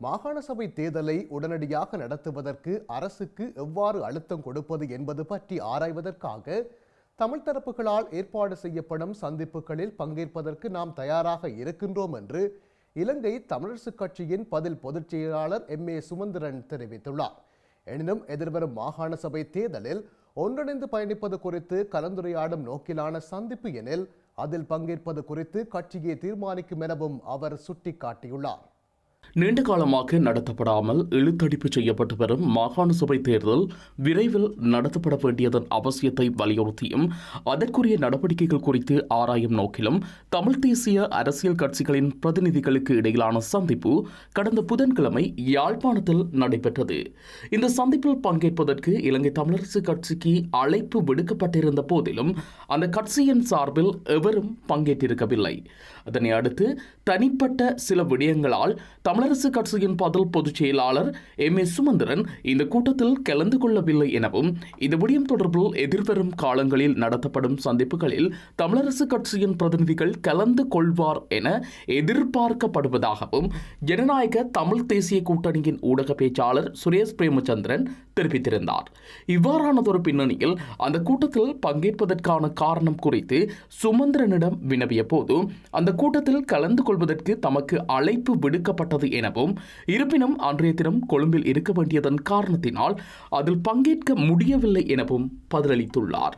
மாகாண சபை தேர்தலை உடனடியாக நடத்துவதற்கு அரசுக்கு எவ்வாறு அழுத்தம் கொடுப்பது என்பது பற்றி ஆராய்வதற்காக தமிழ் தரப்புகளால் ஏற்பாடு செய்யப்படும் சந்திப்புகளில் பங்கேற்பதற்கு நாம் தயாராக இருக்கின்றோம் என்று இலங்கை தமிழரசுக் கட்சியின் பதில் பொதுச் செயலாளர் எம். ஏ. சுமந்திரன் தெரிவித்துள்ளார். எனினும் எதிர்வரும் மாகாண சபை தேர்தலில் ஒன்றிணைந்து பயணிப்பது குறித்து கலந்துரையாடும் நோக்கிலான சந்திப்பு எனில் அதில் பங்கேற்பது குறித்து கட்சியை தீர்மானிக்கும் எனவும் அவர் சுட்டிக்காட்டியுள்ளார். நீண்ட காலமாக நடத்தப்படாமல் இழுத்தடிப்பு செய்யப்பட்டு வரும் மாகாண சபை தேர்தல் விரைவில் நடத்தப்பட வேண்டியதன் அவசியத்தை வலியுறுத்தியும் அதற்குரிய நடவடிக்கைகள் குறித்து ஆராயும் நோக்கிலும் தமிழ் தேசிய அரசியல் கட்சிகளின் பிரதிநிதிகளுக்கு இடையிலான சந்திப்பு கடந்த புதன்கிழமை யாழ்ப்பாணத்தில் நடைபெற்றது. இந்த சந்திப்பில் பங்கேற்பதற்கு இலங்கை தமிழரசு கட்சிக்கு அழைப்பு விடுக்கப்பட்டிருந்த போதிலும் அந்த கட்சியின் சார்பில் எவரும் பங்கேற்றிருக்கவில்லை. அதனை அடுத்து தனிப்பட்ட சில விடயங்களால் தமிழரசு கட்சியின் பதில் பொதுச் செயலாளர் எம். ஏ சுமந்திரன் இந்த கூட்டத்தில் கலந்து கொள்ளவில்லை எனவும் இந்த விடயம் தொடர்பில் எதிர்வரும் காலங்களில் நடத்தப்படும் சந்திப்புகளில் தமிழரசு கட்சியின் பிரதிநிதிகள் கலந்து கொள்வார் என எதிர்பார்க்கப்படுவதாகவும் ஜனநாயக தமிழ் தேசிய கூட்டணியின் ஊடக பேச்சாளர் சுரேஷ் பிரேமச்சந்திரன் தெரிவித்திருந்தார். இவ்வாறானதொரு பின்னணியில் அந்த கூட்டத்தில் பங்கேற்பதற்கான காரணம் குறித்து சுமந்திரனிடம் வினவிய போது அந்த கூட்டத்தில் கலந்து கொள்வதற்கு தமக்கு அழைப்பு விடுக்கப்பட்டது எனவும் இருப்பினும் அன்றைய தினம் கொழும்பில் இருக்க வேண்டியதன் காரணத்தினால் அதில் பங்கேற்க முடியவில்லை எனவும் பதிலளித்துள்ளார்.